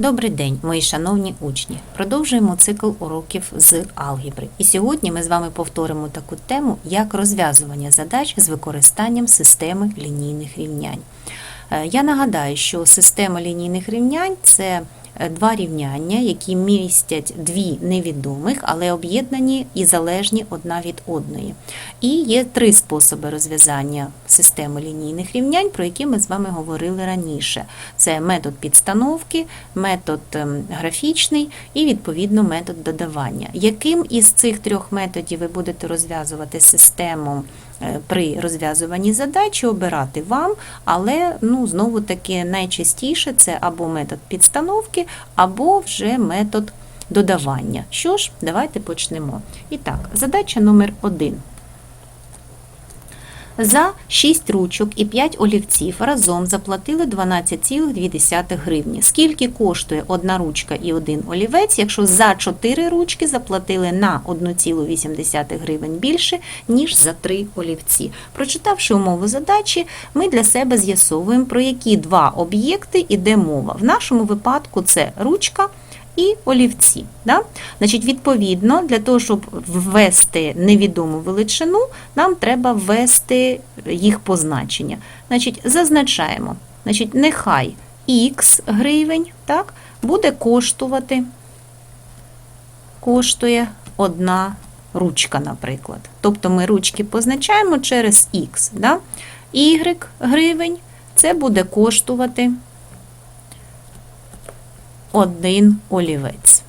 Добрий день, мої шановні учні. Продовжуємо цикл уроків з алгебри. І сьогодні ми з вами повторимо таку тему, як розв'язування задач з використанням системи лінійних рівнянь. Е, Я нагадаю, що система лінійних рівнянь це два рівняння, які містять дві невідомих, але об'єднані і залежні одна від одної. І є три способи розв'язання системи лінійних рівнянь, про які ми з вами говорили раніше. Це метод підстановки, метод ем, графічний і, відповідно, метод додавання. Яким із цих трьох методів ви будете розв'язувати систему е, при розв'язуванні задачі, обирати вам, але ну, знову таки найчастіше це або метод підстановки, або вже метод додавання. Що ж, давайте почнемо. І так, задача номер один. За 6 ручок і 5 олівців разом заплатили 12,2 гривні. Скільки коштує одна ручка і один олівець, якщо за 4 ручки заплатили на 1,8 гривень більше, ніж за 3 олівці? Прочитавши умову задачі, ми для себе з'ясовуємо, про які два об'єкти йде мова. В нашому випадку це ручка і олівці. Да? Значить, відповідно, для того, щоб ввести невідому величину, нам треба ввести їх позначення. Значить, зазначаємо, значить, нехай х гривень так, буде коштувати, коштує одна ручка, наприклад. Тобто ми ручки позначаємо через х. Да? Y гривень це буде коштувати один олівець.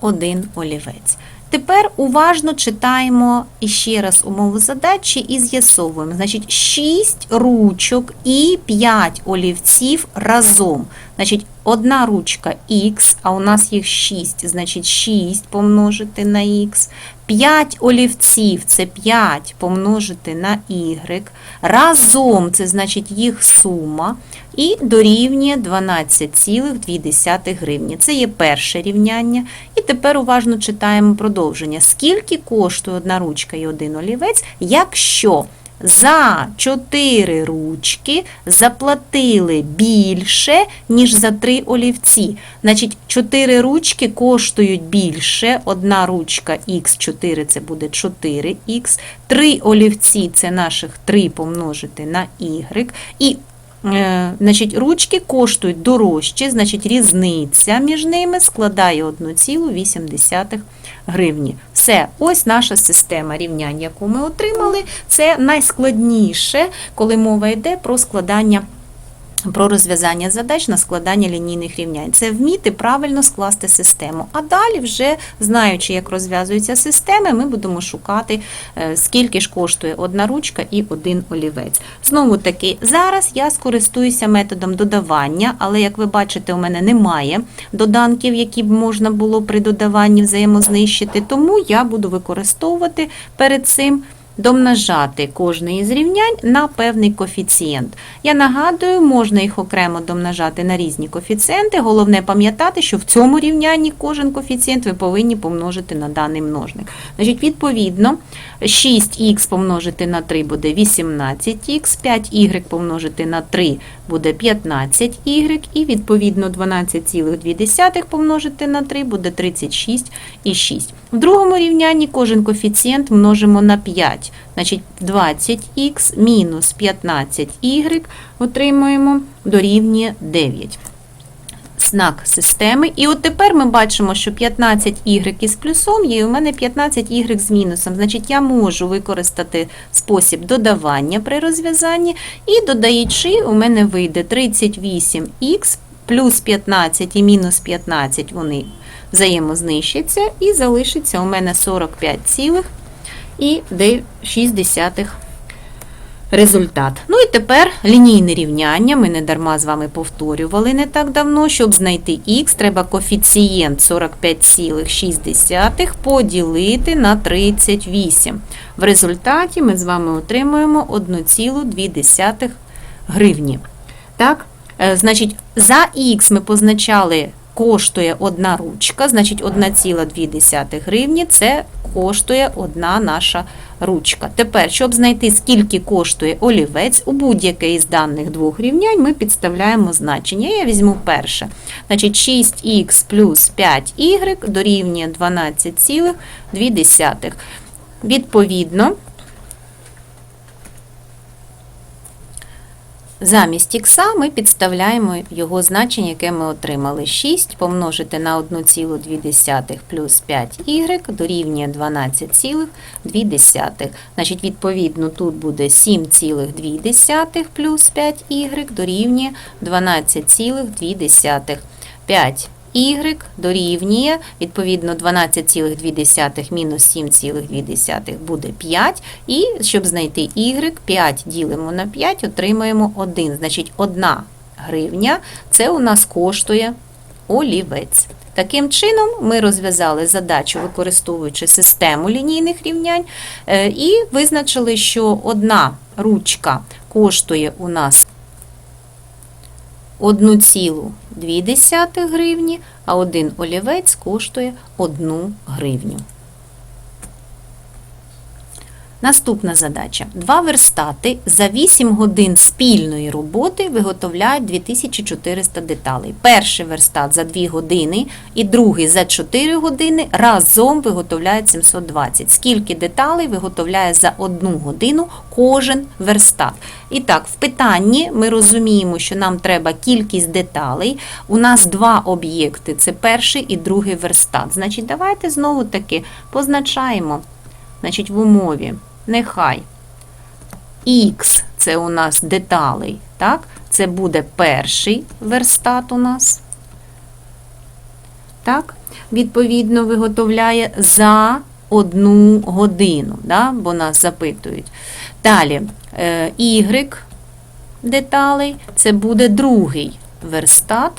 Один олівець. Тепер уважно читаємо іще раз умову задачі і з'ясовуємо. Значить, 6 ручок і 5 олівців разом. Значить, одна ручка х, а у нас їх 6, значить 6 помножити на х. 5 олівців це 5 помножити на y. Разом це значить їх сума. І дорівнює 12,2 гривні. Це є перше рівняння. І тепер уважно читаємо продовження. Скільки коштує одна ручка і один олівець, якщо за 4 ручки заплатили більше, ніж за 3 олівці. Значить, 4 ручки коштують більше. Одна ручка х4 це буде 4х. 3 олівці це наших 3 помножити на y. І Е, Значить, ручки коштують дорожче, значить різниця між ними складає 1,8 гривні. Все, ось наша система рівнянь, яку ми отримали. Це найскладніше, коли мова йде про складання. Про розв'язання задач на складання лінійних рівнянь. Це вміти правильно скласти систему. А далі, вже знаючи, як розв'язуються системи, ми будемо шукати, е, скільки ж коштує одна ручка і один олівець. Знову таки, зараз я скористуюся методом додавання, але, як ви бачите, у мене немає доданків, які б можна було при додаванні взаємознищити, тому я буду використовувати перед цим домножати кожне із рівнянь на певний коефіцієнт. Я нагадую, можна їх окремо домножати на різні коефіцієнти. Головне пам'ятати, що в цьому рівнянні кожен коефіцієнт ви повинні помножити на даний множник. Значить, відповідно, 6х помножити на 3 буде 18х, 5y помножити на 3 буде 15y, і відповідно 12,2 помножити на 3 буде 36,6. В другому рівнянні кожен коефіцієнт множимо на 5. Значить, 20х мінус 15y отримуємо дорівнює 9. Знак системи. І от тепер ми бачимо, що 15y із плюсом є, і у мене 15y з мінусом. Значить, я можу використати спосіб додавання при розв'язанні. І додаючи, у мене вийде 38х плюс 15 і мінус 15, вони взаємознищаться, і залишиться у мене 45,6 результат. Ну і тепер лінійне рівняння. Ми не дарма з вами повторювали не так давно. Щоб знайти х, треба коефіцієнт 45,6 поділити на 38. В результаті ми з вами отримуємо 1,2 гривні. Так? Е, Значить, за х ми позначали коштує одна ручка, значить 1,2 гривні це коштує одна наша ручка. Тепер, щоб знайти, скільки коштує олівець, у будь-яке із даних двох рівнянь ми підставляємо значення. Я візьму перше. Значить, 6х плюс 5y дорівнює 12,2. Відповідно, Замість ікса ми підставляємо його значення, яке ми отримали. 6 помножити на 1,2 плюс 5y дорівнює 12,2. Значить, відповідно, тут буде 7,2 плюс 5y дорівнює 12,2. 5 y дорівнює, відповідно, 12,2 мінус 7,2 буде 5. І щоб знайти y, 5 ділимо на 5, отримаємо 1. Значить, 1 гривня це у нас коштує олівець. Таким чином, ми розв'язали задачу, використовуючи систему лінійних рівнянь, е, і визначили, що одна ручка коштує у нас 1,2 гривні, а один олівець коштує 1 гривню. Наступна задача. Два верстати за 8 годин спільної роботи виготовляють 2400 деталей. Перший верстат за 2 години і другий за 4 години разом виготовляють 720. Скільки деталей виготовляє за 1 годину кожен верстат? І так, в питанні ми розуміємо, що нам треба кількість деталей. У нас два об'єкти це перший і другий верстат. Значить, давайте знову таки позначаємо. Значить, в умові нехай Х це у нас деталей, так? Це буде перший верстат у нас. Так? Відповідно, виготовляє за одну годину, да? бо нас запитують. Далі, е, Y деталей це буде другий верстат.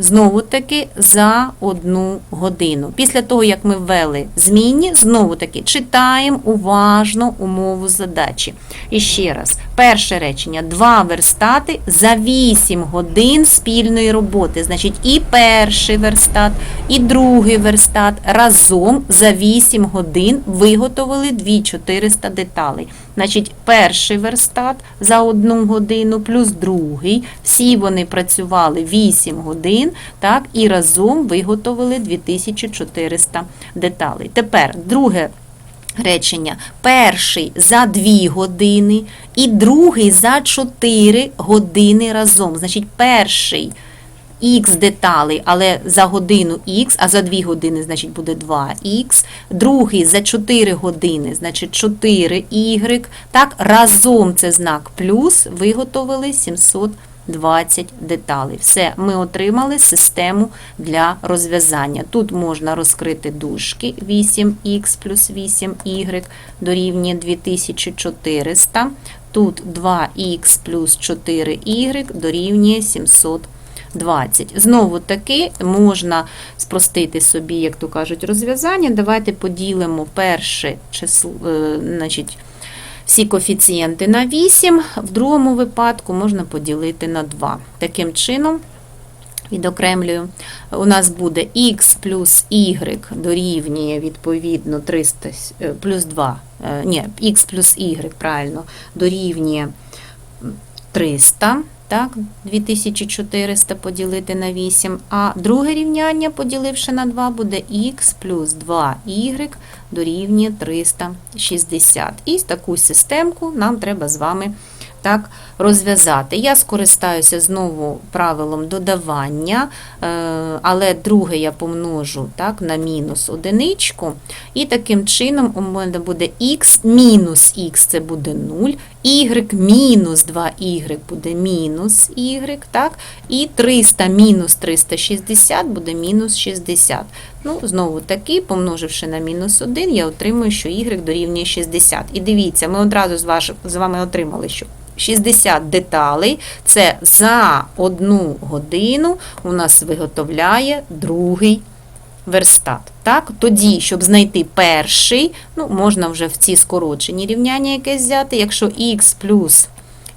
Знову таки за одну годину. Після того, як ми ввели змінні, знову таки читаємо уважно умову задачі. І ще раз, перше речення: два верстати за 8 годин спільної роботи. Значить, і перший верстат, і другий верстат разом за 8 годин виготовили 2400 деталей. Значить, перший верстат за одну годину плюс другий. Всі вони працювали 8 годин, так, і разом виготовили 2400 деталей. Тепер друге. Речення перший за 2 години і другий за 4 години разом. Значить, перший х деталей, але за годину х, а за 2 години, значить, буде 2х. Другий за 4 години, значить 4y. Так, разом це знак плюс, виготовили 720 деталей. Все, ми отримали систему для розв'язання. Тут можна розкрити дужки 8х плюс 8y дорівнює 2400. Тут 2х плюс 4y дорівнює 720. 20. Знову таки можна спростити собі, як то кажуть, розв'язання. Давайте поділимо перше число, е, значить, всі коефіцієнти на 8, в другому випадку можна поділити на 2. Таким чином, відокремлюю, у нас буде х плюс y дорівнює відповідно 300, е, плюс 2, е, ні, х плюс y, правильно, дорівнює 300. Так, 2400 поділити на 8, а друге рівняння, поділивши на 2, буде х плюс 2y дорівнює 360. І таку системку нам треба з вами так, розв'язати. Я скористаюся знову правилом додавання, е, але друге я помножу так, на мінус одиничку. І таким чином у мене буде х мінус х це буде 0, y мінус 2y буде мінус y, так, і 300 мінус 360 буде мінус 60. Ну, Знову таки, помноживши на мінус 1, я отримую, що y дорівнює 60. І дивіться, ми одразу з, вами отримали, що 60 деталей це за одну годину у нас виготовляє другий верстат. Так? Тоді, щоб знайти перший, ну, можна вже в ці скорочені рівняння якесь взяти, якщо х плюс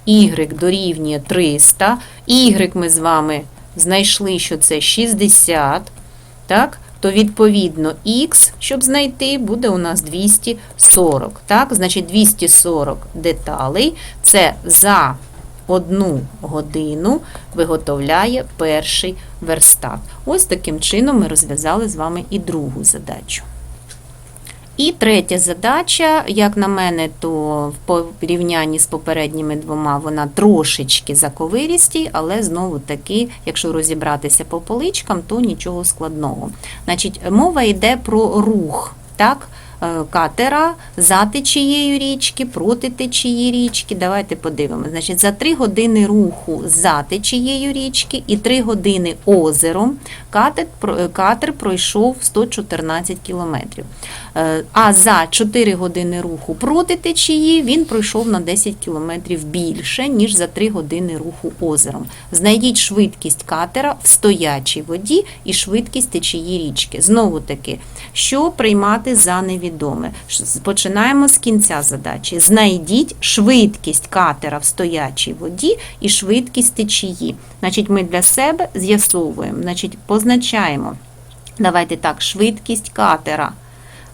y дорівнює 300, y ми з вами знайшли, що це 60, так? То відповідно х, щоб знайти, буде у нас 240. Так? Значить, 240 деталей це за одну годину виготовляє перший верстат. Ось таким чином ми розв'язали з вами і другу задачу. І третя задача, як на мене, то в порівнянні з попередніми двома вона трошечки заковирісті, але знову таки, якщо розібратися по поличкам, то нічого складного. Значить, мова йде про рух. Так, е, катера за течією річки, проти течії річки. Давайте подивимося. Значить, за 3 години руху за течією річки і 3 години озером катер, катер пройшов 114 кілометрів. Е, А за 4 години руху проти течії він пройшов на 10 кілометрів більше, ніж за 3 години руху озером. Знайдіть швидкість катера в стоячій воді і швидкість течії річки. Знову таки, що приймати за невідоме? Починаємо з кінця задачі. Знайдіть швидкість катера в стоячій воді і швидкість течії. Значить, ми для себе з'ясовуємо, значить, позначаємо. Давайте так, швидкість катера.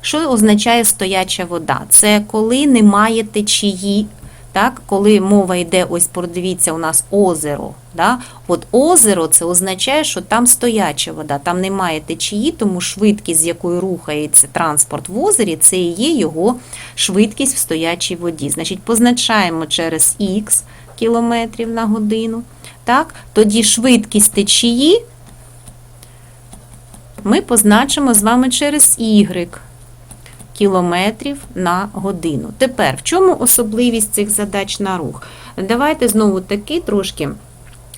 Що означає стояча вода? Це коли немає течії, так? коли мова йде, ось подивіться, у нас озеро. Да? От озеро це означає, що там стояча вода, там немає течії, тому швидкість, з якою рухається транспорт в озері, це і є його швидкість в стоячій воді. Значить, позначаємо через х кілометрів на годину. Так? Тоді швидкість течії ми позначимо з вами через y кілометрів на годину. Тепер, в чому особливість цих задач на рух? Давайте знову таки трошки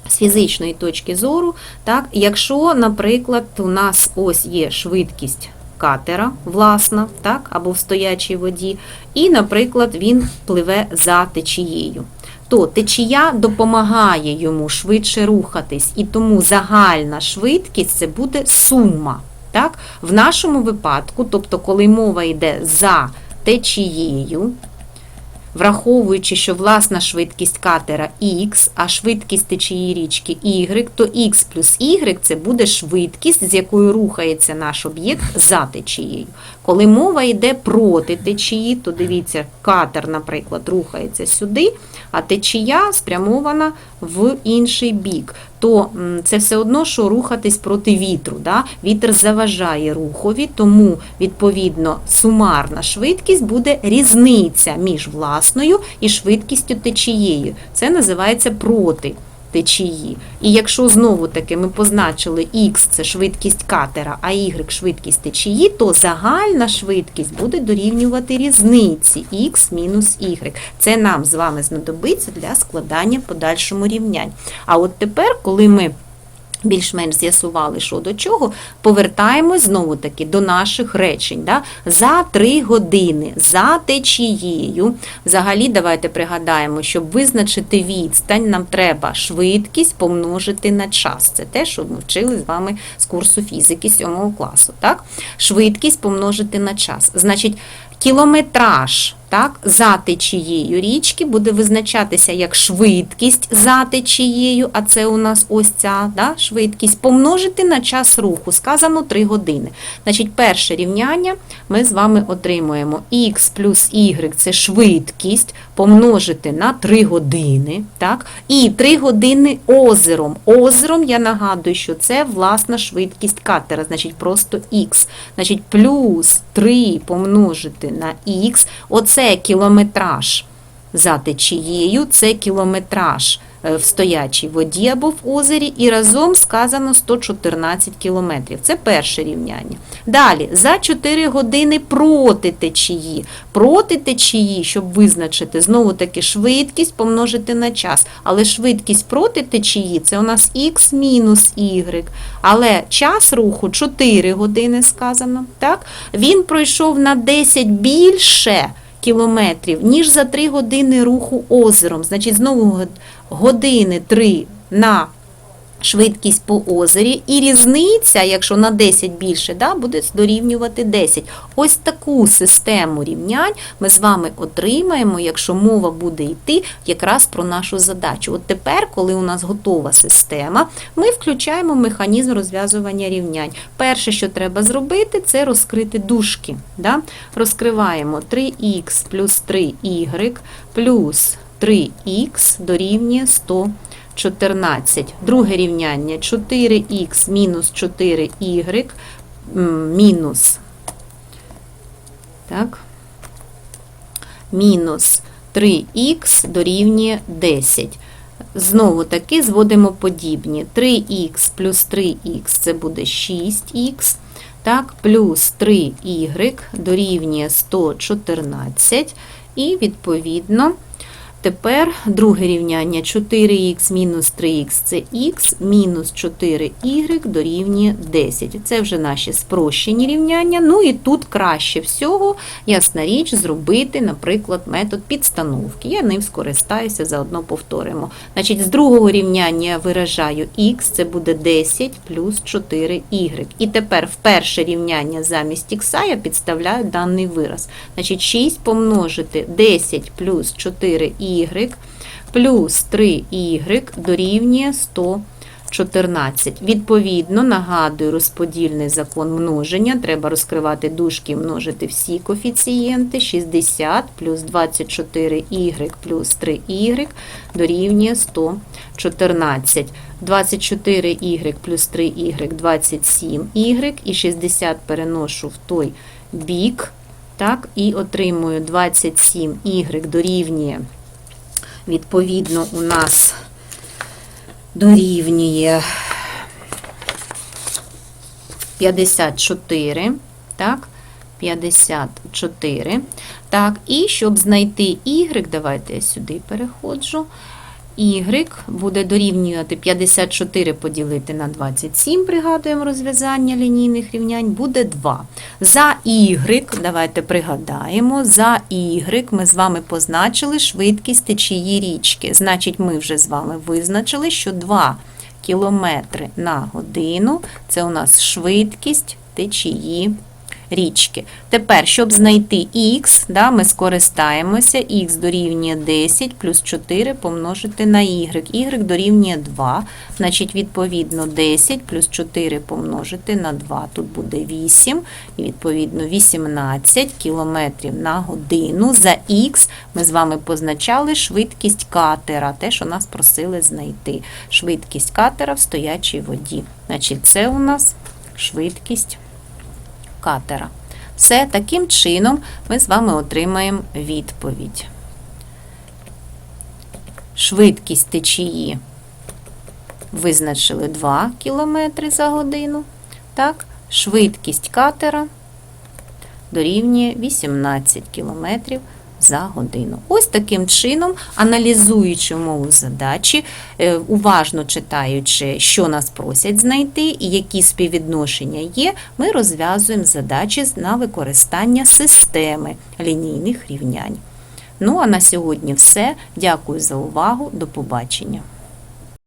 з фізичної точки зору. Так, якщо, наприклад, у нас ось є швидкість катера, власна, так, або в стоячій воді, і, наприклад, він пливе за течією. То течія допомагає йому швидше рухатись, і тому загальна швидкість це буде сума. Так? В нашому випадку, тобто, коли мова йде за течією, враховуючи, що власна швидкість катера Х, а швидкість течії річки Y, то Х плюс Y це буде швидкість, з якою рухається наш об'єкт за течією. Коли мова йде проти течії, то дивіться, катер, наприклад, рухається сюди, а течія спрямована в інший бік. То це все одно, що рухатись проти вітру. Да? Вітер заважає рухові, тому, відповідно, сумарна швидкість буде різниця між власною і швидкістю течією. Це називається проти течії. І якщо знову таки ми позначили Х це швидкість катера, а Y швидкість течії, то загальна швидкість буде дорівнювати різниці Х мінус Y. Це нам з вами знадобиться для складання подальшому рівнянь. А от тепер, коли ми більш-менш з'ясували, що до чого, повертаємось знову таки до наших речень. Да? За 3 години за течією. Взагалі, давайте пригадаємо, щоб визначити відстань, нам треба швидкість помножити на час. Це те, що ми вчили з вами з курсу фізики 7 класу. Так? Швидкість помножити на час. Значить, кілометраж так, за течією річки буде визначатися як швидкість за течією, а це у нас ось ця да, швидкість, помножити на час руху. Сказано 3 години. Значить, перше рівняння ми з вами отримуємо х плюс y це швидкість помножити на 3 години. Так, і 3 години озером. Озером, я нагадую, що це власна швидкість катера, значить просто х. Значить, плюс 3 помножити на х. Оце кілометраж за течією, це кілометраж е, в стоячій воді або в озері, і разом сказано 114 кілометрів. Це перше рівняння. Далі, за 4 години проти течії. Проти течії, щоб визначити, знову таки швидкість помножити на час. Але швидкість проти течії це у нас х мінус y. Але час руху 4 години сказано. Так? Він пройшов на 10 більше кілометрів, ніж за 3 години руху озером. Значить, знову години 3 на швидкість по озері, і різниця, якщо на 10 більше, да, буде дорівнювати 10. Ось таку систему рівнянь ми з вами отримаємо, якщо мова буде йти якраз про нашу задачу. От тепер, коли у нас готова система, ми включаємо механізм розв'язування рівнянь. Перше, що треба зробити, це розкрити дужки. Да? Розкриваємо 3х плюс 3y плюс 3х дорівнює 100. 14. Друге рівняння 4х мінус 4y мінус так, мінус 3х дорівнює 10. Знову таки зводимо подібні. 3х плюс 3х це буде 6х. Так, плюс 3y дорівнює 114. І відповідно. Тепер друге рівняння 4х мінус 3х це х, мінус 4y дорівнює 10. Це вже наші спрощені рівняння. Ну і тут краще всього, ясна річ, зробити, наприклад, метод підстановки. Я ним скористаюся, заодно повторимо. Значить, з другого рівняння я виражаю х, це буде 10 плюс 4y. І тепер в перше рівняння замість х я підставляю даний вираз. Значить, 6 помножити 10 плюс 4y плюс 3y дорівнює 114. Відповідно, нагадую, розподільний закон множення. Треба розкривати дужки множити всі коефіцієнти. 60 плюс 24y плюс 3y дорівнює 114. 24y плюс 3y 27y і 60 переношу в той бік. Так, і отримую 27y дорівнює. Відповідно, у нас дорівнює 54. Так, 54. Так, і щоб знайти y, давайте я сюди переходжу. Y буде дорівнювати 54 поділити на 27, пригадуємо розв'язання лінійних рівнянь, буде 2. За Y, давайте пригадаємо, за Y ми з вами позначили швидкість течії річки. Значить, ми вже з вами визначили, що 2 км на годину це у нас швидкість течії річки. Тепер, щоб знайти х, да, ми скористаємося, х дорівнює 10 плюс 4 помножити на y. y дорівнює 2, значить, відповідно, 10 плюс 4 помножити на 2, тут буде 8, і відповідно 18 км на годину. За х ми з вами позначали швидкість катера, те, що нас просили знайти. Швидкість катера в стоячій воді. Значить, це у нас швидкість катера. Все, таким чином ми з вами отримаємо відповідь. Швидкість течії визначили 2 км за годину. Так, швидкість катера дорівнює 18 км за годину. Ось таким чином, аналізуючи умову задачі, е, уважно читаючи, що нас просять знайти і які співвідношення є, ми розв'язуємо задачі на використання системи лінійних рівнянь. Ну а на сьогодні все. Дякую за увагу. До побачення.